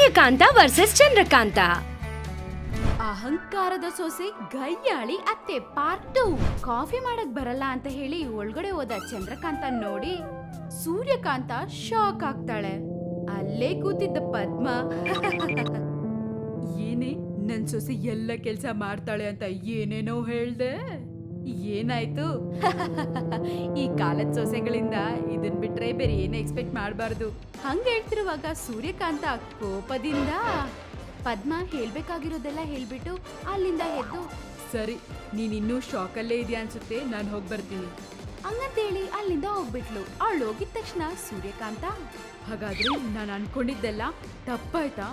Suryakanta versus Chandrakanta. ಅಹಂಕಾರದ ಸೊಸೆ ಗಯ್ಯಾಳಿ ಅತ್ತೆ ಪಾರ್ಟ್ ಕಾಫಿ ಮಾಡಕ್ ಬರಲ್ಲ ಅಂತ ಹೇಳಿ ಒಳಗಡೆ ಹೋದ ಚಂದ್ರಕಾಂತ ನೋಡಿ ಸೂರ್ಯಕಾಂತ ಶಾಕ್ ಆಗ್ತಾಳೆ. ಅಲ್ಲೇ ಕೂತಿದ್ದ ಪದ್ಮ. ಏನೇ, ನನ್ ಸೊಸೆ ಎಲ್ಲ ಕೆಲ್ಸ ಮಾಡ್ತಾಳೆ ಅಂತ ಏನೇನೋ ಹೇಳ್ದೆ. ಏನಾಯ್ತು? ಈ ಕಾಲದ ಸೊಸೆಗಳಿಂದ ಇದನ್ ಬಿಟ್ರೆ ಬೇರೆ ಏನು ಎಕ್ಸ್ಪೆಕ್ಟ್ ಮಾಡಬಾರ್ದು. ಹಂಗ ಹೇಳ್ತಿರುವಾಗ ಸೂರ್ಯಕಾಂತ ಕೋಪದಿಂದ ಪದ್ಮ ಹೇಳ್ಬೇಕಾಗಿರೋದೆಲ್ಲ ಹೇಳ್ಬಿಟ್ಟು ಅಲ್ಲಿಂದ ಎದ್ದು, ಸರಿ ನೀನಿನ್ನೂ ಶಾಕಲ್ಲೇ ಇದೆಯಾ ಅನ್ಸುತ್ತೆ, ನಾನು ಹೋಗಿ ಬರ್ತೀನಿ. ಹಂಗಂತೇಳಿ ಅಲ್ಲಿಂದ ಹೋಗ್ಬಿಟ್ಲು. ಅವಳು ಹೋಗಿದ ತಕ್ಷಣ ಸೂರ್ಯಕಾಂತ, ಹಾಗಾದ್ರೆ ನಾನು ಅನ್ಕೊಂಡಿದ್ದೆಲ್ಲ ತಪ್ಪಾಯ್ತಾ?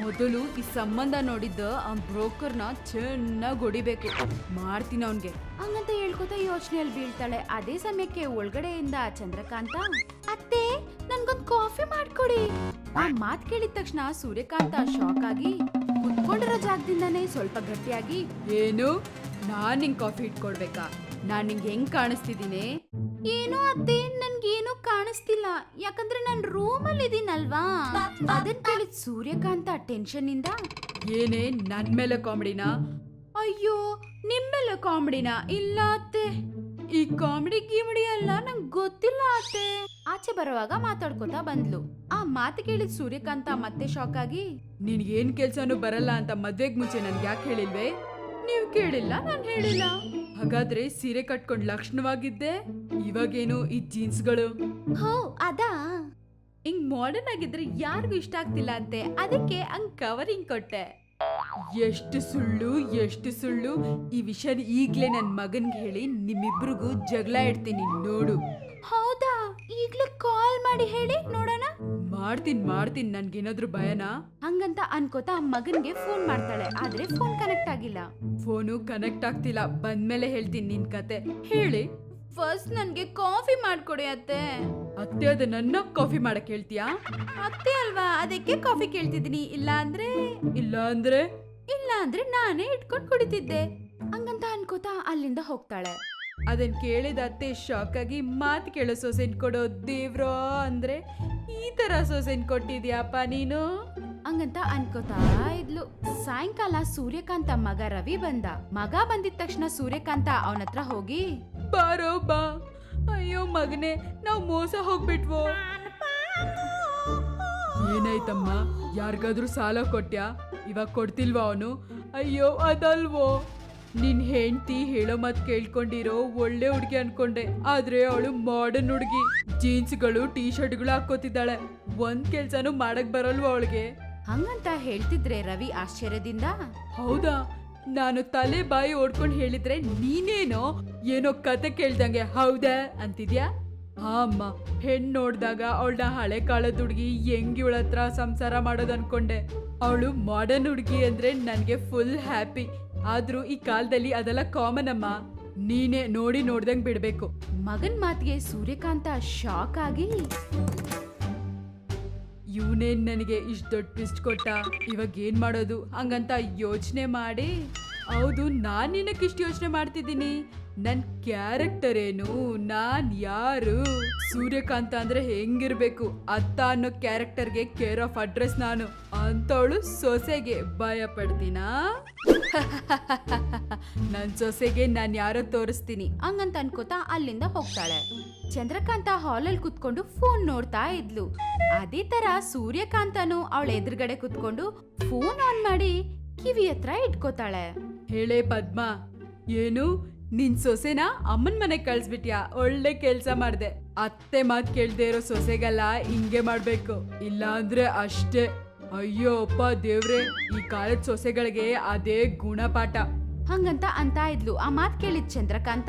ಮೊದಲು ಈ ಸಂಬಂಧ ನೋಡಿದ್ದ ಆ ಬ್ರೋಕರ್ನ ಚೆನ್ನಾಗಿ ಹೊಡಿಬೇಕು. ಮಾಡ್ತೀನಿ ಅವನ್ಗೆ. ಹಂಗಂತ ಹೇಳ್ಕೊತ ಯೋಚನೆಯಲ್ಲಿ ಬೀಳ್ತಾಳೆ. ಅದೇ ಸಮಯಕ್ಕೆ ಒಳಗಡೆಯಿಂದ ಚಂದ್ರಕಾಂತ, ಅತ್ತೆ, ನನ್ಗೊಂದ್ ಕಾಫಿ ಮಾಡ್ಕೊಡಿ. ಆ ಮಾತ್ ಕೇಳಿದ ತಕ್ಷಣ ಸೂರ್ಯಕಾಂತ ಶಾಕ್ ಆಗಿ ಕುತ್ಕೊಂಡಿರೋ ಜಾಗದಿಂದಾನೇ ಸ್ವಲ್ಪ ಗಟ್ಟಿಯಾಗಿ, ಏನು? ನಾನ್ ನಿಂಗ್ ಕಾಫಿ ಇಟ್ಕೊಡ್ಬೇಕಾ ನಾನ್ ನಿಂಗೆ ಹೆಂಗ್ ಕಾಣಿಸ್ತಿದ್ದೀನಿ ಏನೋ ಅತ್ತೆ ನನ್ಗೇನು ಕಾಣಿಸ್ತಿಲ್ಲ. ಯಾಕಂದ್ರೆ ನಾನ್ ರೂಮ್ ಅಲ್ಲಿ ಇದೀನಲ್ವಾ ಅದನ್ ಕೇಳಿದ್ ಸೂರ್ಯಕಾಂತ ಟೆನ್ಷನ್ ಇಂದ ಏನೇ ನನ್ ಮೇಲೆ ಕಾಮಿಡಿನಾ? ಅಯ್ಯೋ ನಿಮ್ಮೆಲ್ಲ ಕಾಮಿಡಿನಾ? ಇಲ್ಲ ಅತ್ತೆ. ಈ ಕಾಮಿಡಿ ಗಿಮಿಡಿ ಅಲ್ಲ ನಂಗ್ ಗೊತ್ತಿಲ್ಲ ಅತ್ತೆ. ಆಚೆ ಬರುವಾಗ ಮಾತಾಡ್ಕೊತಾ ಬಂದ್ಲು. ಆ ಮಾತು ಕೇಳಿದ ಸೂರ್ಯಕಾಂತ ಮತ್ತೆ ಶಾಕ್ ಆಗಿ ನಿನ್ಗೇನ್ ಕೆಲ್ಸನೂ ಬರಲ್ಲ ಅಂತ ಮದ್ವೆಗ್ ಮುಂಚೆ ನನ್ಗೆ ಯಾಕೆ ಹೇಳಿಲ್ವೇ? ನೀವ್ ಕೇಳಿಲ್ಲ ನಾನ್ ಹೇಳಿಲ್ಲ. ಹಾಗಾದ್ರೆ ಸೀರೆ ಕಟ್ಕೊಂಡ್ ಲಕ್ಷಣವಾಗಿದ್ದೆ? ಇವಾಗೇನು ಈ ಜೀನ್ಸ್ಗಳು? ಹೋ ಅದಾ? ಹಿಂಗ್ ಮಾಡರ್ನ್ ಆಗಿದ್ರೆ ಯಾರಿಗೂ ಇಷ್ಟ ಆಗ್ತಿಲ್ಲ ಅಂತೆ. ಅದಕ್ಕೆ ಹಂಗ್ ಕವರಿಂಗ್ ಕೊಟ್ಟೆ. ಎಷ್ಟು ಸುಳ್ಳು ಎಷ್ಟು ಸುಳ್ಳು. ಈ ವಿಷಯ ಈಗ್ಲೇ ನನ್ ಮಗನ್ಗೆ ಹೇಳಿ ನಿಮ್ಮಿಬ್ರಿಗೂ ಜಗಳ ಇಡ್ತೀನಿ ನೋಡು. ಹೌದಾ? ಈಗ್ಲೇ ಕಾಲ್ ಮಾಡಿ ಹೇಳಿ ನೋಡೋಣ. ಮಾಡ್ತೀನಿ ಮಾಡ್ತೀನಿ ನನ್ಗೇನಾದ್ರೂ ಭಯನಾ? ಹಂಗಂತ ಅನ್ಕೋತಾ ಆ ಮಗನ್ಗೆ ಫೋನ್ ಮಾಡ್ತಾಳೆ ಆದ್ರೆ ಫೋನ್ ಕನೆಕ್ಟ್ ಆಗಿಲ್ಲ. ಫೋನು ಕನೆಕ್ಟ್ ಆಗ್ತಿಲ್ಲ ಬಂದ್ಮೇಲೆ ಹೇಳ್ತೀನಿ ನಿನ್ ಕತೆ. ಹೇಳಿ. ಫಸ್ಟ್ ನನ್ಗೆ ಕಾಫಿ ಮಾಡ್ಕೊಡಿ ಅತ್ತೆ. ಅತ್ತೆ ಅದು ನನ್ನ ಕಾಫಿ ಮಾಡಕ್ ಹೇಳ್ತೀಯಾ? ಅತ್ತೆ ಅಲ್ವಾ ಅದಕ್ಕೆ ಕಾಫಿ ಕೇಳ್ತಿದ್ದೀನಿ ಇಲ್ಲ ಅಂದ್ರೆ ಇಲ್ಲ ಅಂದ್ರೆ ಅಂದ್ರೆ ನಾನೇ ಇಟ್ಕೊಂಡ್ ಕುಡಿತಿದ್ದೆ. ಹಂಗಂತ ಅನ್ಕೋತಾ ಅಲ್ಲಿಂದ ಹೋಗ್ತಾಳೆ. ಅದನ್ ಕೇಳಿದ ಅತ್ತೆ ಶಾಕ್ ಆಗಿ ಮಾತು ಕೇಳೋ ಸೊಸೆನ್ ಕೊಡೋ ದೇವ್ರೋ ಅಂದ್ರೆ ಈ ತರ ಸೊಸೆನ್ ಕೊಟ್ಟಿದ್ಯಾಪ ನೀನು? ಹಂಗಂತ ಅನ್ಕೋತಾ ಇದ್ಲು. ಸಾಯಂಕಾಲ ಸೂರ್ಯಕಾಂತ ಮಗ ರವಿ ಬಂದ. ಮಗ ಬಂದಿದ ತಕ್ಷಣ ಸೂರ್ಯಕಾಂತ ಅವನತ್ರ ಹೋಗಿ ಬಾರೋ ಬಾ. ಅಯ್ಯೋ ಮಗನೇ ನಾವ್ ಮೋಸ ಹೋಗ್ಬಿಟ್ವೋ? ಏನಾಯ್ತಮ್ಮ ಯಾರಿಗಾದ್ರೂ ಸಾಲ ಕೊಟ್ಯಾ? ಇವಾಗ ಕೊಡ್ತಿಲ್ವಾ ಅವನು? ಅಯ್ಯೋ ಅದಲ್ವೋ? ನಿನ್ ಹೆಂಡ್ತಿ ಹೇಳೋ ಮಾತು ಕೇಳ್ಕೊಂಡಿರೋ ಒಳ್ಳೆ ಹುಡುಗಿ ಅನ್ಕೊಂಡೆ. ಆದ್ರೆ ಅವಳು ಮಾಡರ್ನ್ ಹುಡುಗಿ. ಜೀನ್ಸ್ಗಳು ಟೀ ಶರ್ಟ್ಗಳು ಹಾಕೋತಿದ್ದಾಳೆ ಒಂದ್ ಕೆಲ್ಸನೂ ಮಾಡಕ್ ಬರಲ್ವಾ ಅವಳಿಗೆ? ಹಂಗಂತ ಹೇಳ್ತಿದ್ರೆ ರವಿ ಆಶ್ಚರ್ಯದಿಂದ? ಹೌದಾ? ನಾನು ತಲೆ ಬಾಯಿ ಓಡ್ಕೊಂಡು ಹೇಳಿದ್ರೆ ನೀನೇನೋ? ಏನೋ ಕತೆ ಕೇಳ್ದಂಗೆ. ಹೌದಾ? ಅಂತಿದ್ಯಾ? ಹಾ ಅಮ್ಮ ಹೆಣ್ ನೋಡಿದಾಗ ಅವಳನ್ನ ಹಳೆ ಕಾಲದ ಹುಡುಗಿ ಹೆಂಗ್ ಇವಳ ಹತ್ರ ಸಂಸಾರ ಮಾಡೋದು ಅನ್ಕೊಂಡೆ. ಅವಳು ಮಾಡರ್ನ್ ಹುಡುಗಿ ಅಂದ್ರೆ ನನಗೆ ಫುಲ್ ಹ್ಯಾಪಿ ಆದ್ರೂ ಈ ಕಾಲದಲ್ಲಿ ಅದೆಲ್ಲ ಕಾಮನ್ ಅಮ್ಮ. ನೀನೇ ನೋಡಿ ನೋಡ್ದಂಗ್ ಬಿಡ್ಬೇಕು. ಮಗನ್ ಮಾತಿಗೆ ಸೂರ್ಯಕಾಂತ ಶಾಕ್ ಆಗಿ ಇವನೇನ್ ನನಗೆ ಇಷ್ಟು ದೊಡ್ಡ ಟ್ವಿಸ್ಟ್ ಕೊಟ್ಟ? ಇವಾಗ ಏನ್ ಮಾಡೋದು? ಹಂಗಂತ ಯೋಚನೆ ಮಾಡಿ ಹೌದು, ನಾನು ನಿನಕ್ಕೆ ಇಷ್ಟು ಯೋಚನೆ ಮಾಡ್ತಿದ್ದೀನಿ. ನನ್ ಕ್ಯಾರೆಕ್ಟರ್ ಏನು? ನಾನ್ ಯಾರು? ಸೂರ್ಯಕಾಂತ ಅಂದ್ರೆ ಹೆಂಗಿರ್ಬೇಕು ಅತ್ತ ಅನ್ನೋ ಕ್ಯಾರೆಕ್ಟರ್ಗೆ ಕೇರ್ ಆಫ್ ಅಡ್ರೆಸ್ ನಾನು. ಅಂತವಳು ಸೊಸೆಗೆ ಭಯ ಪಡ್ತೀನಾ? ನನ್ ಸೊಸೆಗೆ ನಾನ್ ಯಾರೋ ತೋರಿಸ್ತೀನಿ. ಹಂಗಂತ ಅನ್ಕೋತಾ ಅಲ್ಲಿಂದ ಹೋಗ್ತಾಳೆ. ಚಂದ್ರಕಾಂತ ಹಾಲಲ್ಲಿ ಕುತ್ಕೊಂಡು ಫೋನ್ ನೋಡ್ತಾ ಇದ್ಲು. ಅದೇ ತರ ಸೂರ್ಯಕಾಂತನು ಅವಳ ಎದುರುಗಡೆ ಕುತ್ಕೊಂಡು ಫೋನ್ ಆನ್ ಮಾಡಿ ಕಿವಿ ಹತ್ರ ಇಟ್ಕೋತಾಳೆ. ಹೇಳೇ ಪದ್ಮ. ಏನು? ನಿನ್ ಸೊಸೆನ ಅಮ್ಮನ ಮನೆಗೆ ಕಳ್ಸ್ಬಿಟ್ಯಾ? ಒಳ್ಳೆ ಕೆಲ್ಸ ಮಾಡ್ದೆ. ಅತ್ತೆ ಮಾತ್ ಕೇಳ್ದೇ ಇರೋ ಸೊಸೆಗೆಲ್ಲ ಹಿಂಗೆ ಮಾಡ್ಬೇಕು. ಇಲ್ಲ ಅಂದ್ರೆ ಅಷ್ಟೇ. ಅಯ್ಯೋ ಅಪ್ಪ ದೇವ್ರೆ ಈ ಕಾಲದ ಸೊಸೆಗಳಿಗೆ ಅದೇ ಗುಣಪಾಠ. ಹಂಗಂತ ಅಂತ ಇದ್ಲು. ಆ ಮಾತ್ ಕೇಳಿದ್ ಚಂದ್ರಕಾಂತ.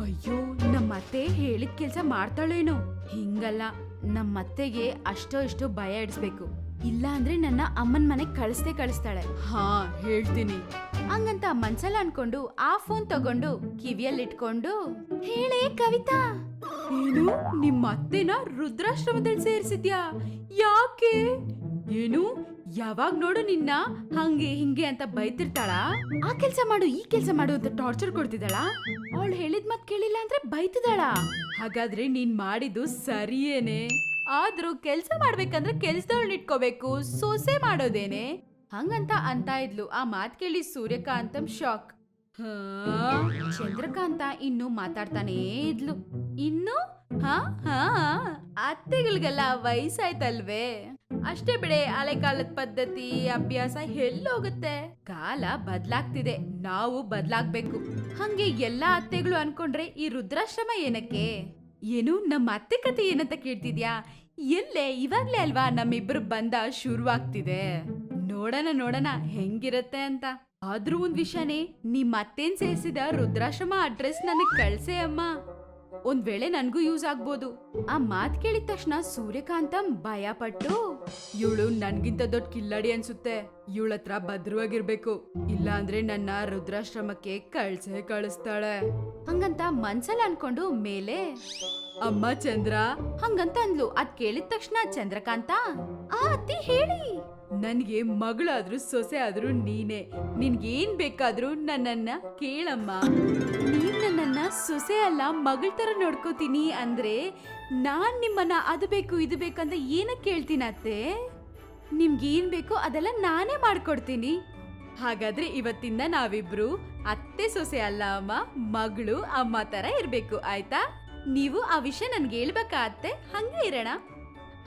ಅಯ್ಯೋ ನಮ್ಮತ್ತೆ ಹೇಳಿದ ಕೆಲ್ಸ ಮಾಡ್ತಾಳೇನೋ. ಹಿಂಗಲ್ಲ ನಮ್ಮತ್ತೆಗೆ ಅಷ್ಟೋ ಇಷ್ಟೋ ಭಯ ಇಡಿಸ್ಬೇಕು. ಇಲ್ಲ ಅಂದ್ರೆ ನನ್ನ ಅಮ್ಮನ್ ಮನೆಗ್ ಕಳಿಸ್ದೆ ಕಳಿಸ್ತಾಳೆ. ಹಾ ಹೇಳ್ತೀನಿ. ಹಂಗಂತ ಮನ್ಸಲ್ಲ ಅನ್ಕೊಂಡು ಆ ಫೋನ್ ತಗೊಂಡು ಕಿವಿಯಲ್ಲಿ ಇಟ್ಕೊಂಡು ಹೇಳೇ ಕವಿತಾ. ಏನು? ನಿಮ್ಮ ಅತ್ತೆನ ರುದ್ರಾಶ್ರಮದಲ್ಲಿ ಸೇರಿಸಿದ್ಯಾ? ಯಾಕೆ? ಏನು? ಯಾವಾಗ ನೋಡು ನಿನ್ನ ಹಂಗೆ ಹಿಂಗೆ ಅಂತ ಬೈತಿರ್ತಾಳ? ಆ ಕೆಲ್ಸ ಮಾಡು ಈ ಕೆಲ್ಸ ಮಾಡು ಅಂತ ಟಾರ್ಚರ್ ಕೊಡ್ತಿದ್ದಾಳ? ಅವಳು ಹೇಳಿದ್ ಮತ್ ಕೇಳಿಲ್ಲ ಅಂದ್ರೆ ಬೈತಿದ್ದಾಳ? ಹಾಗಾದ್ರೆ ನೀನ್ ಮಾಡಿದ್ದು ಸರಿಯೇನೆ. ಆದ್ರೂ ಕೆಲ್ಸ ಮಾಡ್ಬೇಕಂದ್ರೆ ಕೆಲ್ಸದವಳನ್ನ ಇಟ್ಕೋಬೇಕು. ಸೊಸೆ ಮಾಡೋದೇನೆ? ಹಂಗಂತ ಅಂತ ಇದ್ಲು. ಆ ಮಾತ್ ಕೇಳಿ ಸೂರ್ಯಕಾಂತಂ ಶಾಕ್? ಚಂದ್ರಕಾಂತ ಇನ್ನು ಮಾತಾಡ್ತಾನೇ ಇದ್ಲು. ಇನ್ನು? ಹಾ? ಹಾ? ಅತ್ತೆಗಳಿಗೆಲ್ಲ ವಯಸ್ಸಾಯ್ತಲ್ವೇ? ಅಷ್ಟೇ ಬಿಡೆ ಹಳೆ ಕಾಲದ ಪದ್ಧತಿ, ಅಭ್ಯಾಸ ಎಲ್ಲೋಗುತ್ತೆ. ಕಾಲ ಬದ್ಲಾಗ್ತಿದೆ. ನಾವು ಬದ್ಲಾಗ್ಬೇಕು. ಹಂಗೆ ಎಲ್ಲಾ ಅತ್ತೆಗಳು ಅನ್ಕೊಂಡ್ರೆ ಈ ರುದ್ರಾಶ್ರಮ ಏನಕ್ಕೆ? ಏನು ನಮ್ಮ ಅತ್ತೆ ಕತೆ ಏನಂತ ಕೇಳ್ತಿದ್ಯಾ? ಎಲ್ಲೇ, ಇವಾಗ್ಲೇ ಅಲ್ವಾ ನಮ್ಮಿಬ್ರು ಬಂದ ಶುರುವಾಗ್ತಿದೆ. ನೋಡೋಣ ನೋಡೋಣ, ಹೆಂಗಿರತ್ತೆ ಅಂತ. ಆದ್ರೂ ಒಂದ್ ವಿಷಯನೇ ನಿಮ್ಮ ಅತ್ತೆನ್ ಸೇರಿಸಿದ ರುದ್ರಾಶ್ರಮ ಅಡ್ರೆಸ್ ನನಗ್ ಕಳ್ಸೆ ಅಮ್ಮ. ಒಂದ್ ವೇಳೆ ನನ್ಗೂ ಯೂಸ್ ಆಗ್ಬೋದು. ಆ ಮಾತ್ ಕೇಳಿದ ತಕ್ಷಣ ಸೂರ್ಯಕಾಂತ ಭಯ ಪಟ್ಟು ಇವಳು ನನ್ಗಿಂತ ದೊಡ್ಡ ಕಿಲ್ಲಡಿ ಅನ್ಸುತ್ತೆ. ಇವಳ ಹತ್ರ ಭದ್ರವಾಗಿರ್ಬೇಕು. ಇಲ್ಲ ಅಂದ್ರೆ ನನ್ನ ರುದ್ರಾಶ್ರಮಕ್ಕೆ ಕಳ್ಸೇ ಕಳಿಸ್ತಾಳೆ. ಹಂಗಂತ ಮನ್ಸಲ್ಲಿ ಅನ್ಕೊಂಡು ಮೇಲೆ ಅಮ್ಮ ಚಂದ್ರ ಹಂಗಂತ ಅಂದ್ಲು ಅದ್ ಕೇಳಿದ ತಕ್ಷಣ ಚಂದ್ರಕಾಂತ, ಆ ಅತ್ತಿ ಹೇಳಿ. ನನ್ಗೆ ಮಗಳಾದ್ರೂ ಸೊಸೆ ಆದ್ರೂ ನೀನೆ. ನಿನ್ಗೇನ್ ಬೇಕಾದ್ರೂ ನನ್ನನ್ನ ಕೇಳಮ್ಮ. ನೀನ್ ನನ್ನನ್ನ ಸೊಸೆ ಅಲ್ಲ, ಮಗಳ ತರ ನೋಡ್ಕೋತೀನಿ ಅಂದ್ರೆ ನಾನ್ ನಿಮ್ಮನ್ನ ಅದು ಬೇಕು, ಇದು ಬೇಕಂತ ಏನಕ್ಕೆ ಕೇಳ್ತೀನಿ ಅತ್ತೆ? ನಿಮ್ಗೇನ್ ಬೇಕೋ ಅದೆಲ್ಲ ನಾನೇ ಮಾಡ್ಕೊಡ್ತೀನಿ. ಹಾಗಾದ್ರೆ ಇವತ್ತಿಂದ ನಾವಿಬ್ರು ಅತ್ತೆ ಸೊಸೆ ಅಲ್ಲ ಅಮ್ಮ, ಮಗಳು ಅಮ್ಮ ತರ ಇರ್ಬೇಕು, ಆಯ್ತಾ? ನೀವು ಆ ವಿಷಯ ನನ್ಗೆ ಹೇಳ್ಬೇಕಾತ್ತೆ ಹಂಗೆ ಇರೋಣ.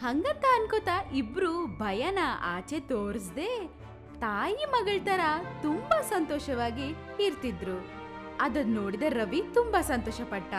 ಹಂಗಂತ ಅನ್ಕೋತಾ ಇಬ್ರು ಭಯನ ಆಚೆ ತೋರಿಸ್ದೆ ತಾಯಿ ಮಗಳ ತರ ತುಂಬಾ ಸಂತೋಷವಾಗಿ ಇರ್ತಿದ್ರು. ಅದನ್ನ ನೋಡಿದ ರವಿ ತುಂಬಾ ಸಂತೋಷ ಪಟ್ಟ